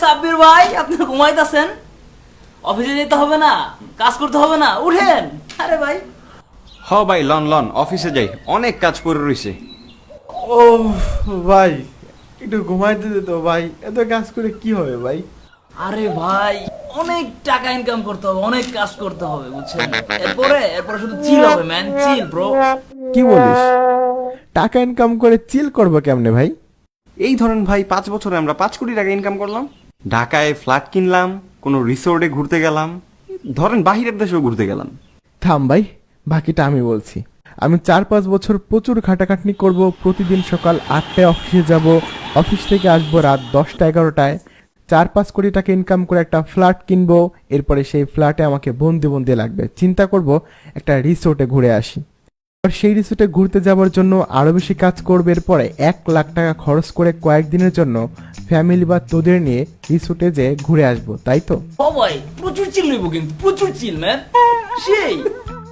সাব্বির ভাই আপনি ঘুমাইতেছেন? অফিসে যেতে হবে না কাজ করতে হবে না উঠেন। আরে ভাই। হ ভাই লন লন অফিসে যাই অনেক কাজ পড়ে রইছে। ও ভাই একটু ঘুমাইতে দে তো ভাই এত কাজ করে কি হবে ভাই? আরে ভাই অনেক টাকা ইনকাম করতে হবে অনেক কাজ করতে হবে বুঝছেন? এরপরে এরপরে শুধু চিল হবে ম্যান চিল ব্রো কি বলিস? টাকা ইনকাম করে চিল করব কেমনে ভাই? এই ধরেন ভাই, পাঁচ বছরে আমরা পাঁচ কোটি টাকা ইনকাম করলাম, ঢাকায় ফ্ল্যাট কিনলাম, কোনো রিসোর্টে ঘুরতে গেলাম, ধরেন বাহিরের দেশেও ঘুরতে গেলাম। থাম ভাই, বাকিটা আমি বলছি। আমি চার পাঁচ বছর প্রচুর খাটাখাটনি করব, প্রতিদিন সকাল আটটায় অফিসে যাব অফিস থেকে আসব রাত দশটা এগারোটায়, চার পাঁচ কোটি টাকা ইনকাম করে একটা ফ্ল্যাট কিনবো, এরপরে সেই ফ্ল্যাটে আমাকে বন্দি বন্দি লাগবে। চিন্তা করব একটা রিসোর্টে ঘুরে আসি। আর সেই রিসোর্টে ঘুরতে যাওয়ার জন্য আরও বেশি কাজ করবে। এরপরে এক লাখ টাকা খরচ করে কয়েকদিনের জন্য ফ্যামিলি বা তোদের নিয়ে রিসোর্টে যে ঘুরে আসব তাই তো? ও ভাই প্রচুর চিল লইব কিন্তু প্রচুর চিল ম্যান সেই।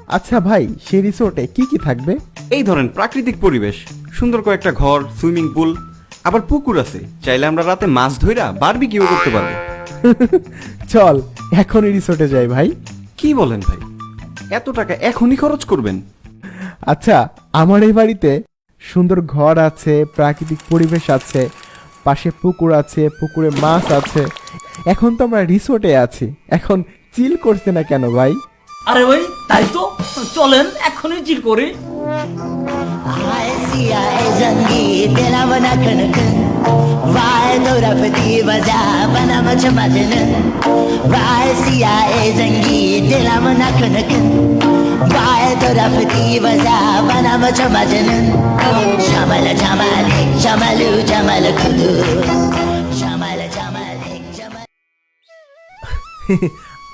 আচ্ছা ভাই সেই রিসোর্টে কি কি থাকবে? এই ধরেন প্রাকৃতিক পরিবেশ। সুন্দর কয়েকটা ঘর সুইমিং পুল আবার পুকুর আছে। চাইলে আমরা রাতে মাছ ধইরা বারবিকিউ করতে পারব। চল এখনই রিসোর্টে যাই ভাই। কি বলেন ভাই? এত টাকা এখনই খরচ করবেন? আচ্ছা আমার এই বাড়িতে সুন্দর ঘর আছে প্রাকৃতিক পরিবেশ আছে পাশে পুকুর আছে পুকুরে মাছ আছে। এখন তো আমরা রিসোর্টে আছি। এখন চিল করছে না কেন ভাই? আরে ভাই তাই তো। চলেন এখনই চিল করি। हाय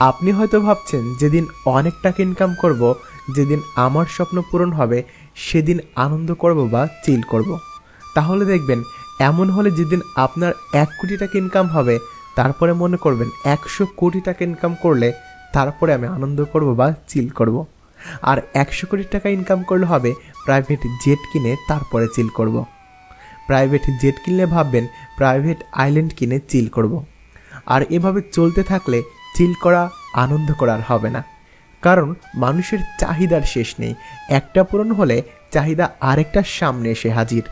আপনি হয়তো ভাবছেন, যেদিন অনেক টাকা ইনকাম করব, যেদিন আমার স্বপ্ন পূরণ হবে, সেদিন আনন্দ করব বা চিল করব। তাহলে দেখবেন, এমন হলে যেদিন আপনার এক কোটি টাকা ইনকাম হবে, তারপরে মনে করবেন একশো কোটি টাকা ইনকাম করলে, তারপরে আমি আনন্দ করব বা চিল করব। আর একশো কোটি টাকা ইনকাম করলে হবে প্রাইভেট জেট কিনে তারপরে চিল করব। প্রাইভেট জেট কিনলে ভাববেন প্রাইভেট আইল্যান্ড কিনে চিল করব। আর এভাবে চলতে থাকলে চিল করা, আনন্দ করার হবে না। কারণ মানুষের চাহিদার শেষ নেই। একটা পূরণ হলে চাহিদা আরেকটার সামনে এসে হাজির।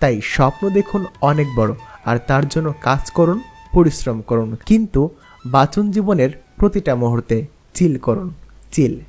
তাই স্বপ্ন দেখুন অনেক বড় আর তার জন্য কাজ করুন, পরিশ্রম করুন। কিন্তু বাচন জীবনের প্রতিটা মুহূর্তে চিল করুন চিল